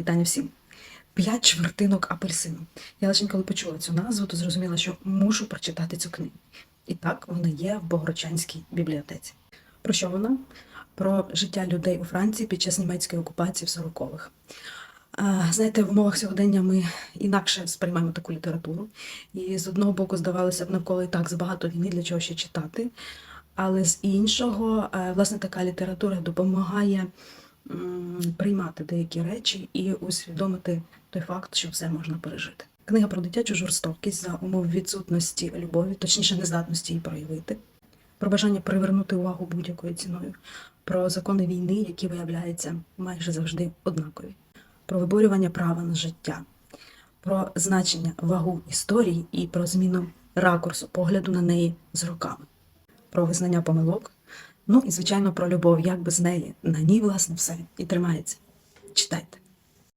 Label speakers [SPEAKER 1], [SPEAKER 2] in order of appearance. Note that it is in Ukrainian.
[SPEAKER 1] Вітання всім. П'ять чвертинок апельсину. Я лише коли почула цю назву, то зрозуміла, що мушу прочитати цю книгу. І так вона є в Богородчанській бібліотеці. Про що вона? Про життя людей у Франції під час німецької окупації в 40-х. Знаєте, в умовах сьогодення ми інакше сприймаємо таку літературу. І з одного боку, здавалося б, навколо і так забагато війни для чого ще читати. Але з іншого, е, власне, така література допомагає приймати деякі речі і усвідомити той факт, що все можна пережити. Книга про дитячу жорстокість за умов відсутності любові, точніше, нездатності її проявити, про бажання привернути увагу будь-якою ціною, про закони війни, які виявляються майже завжди однакові, про виборювання права на життя, про значення вагу історії і про зміну ракурсу погляду на неї з роками, про визнання помилок. Ну і звичайно про любов, як без неї на ній, власне, все і тримається. Читайте.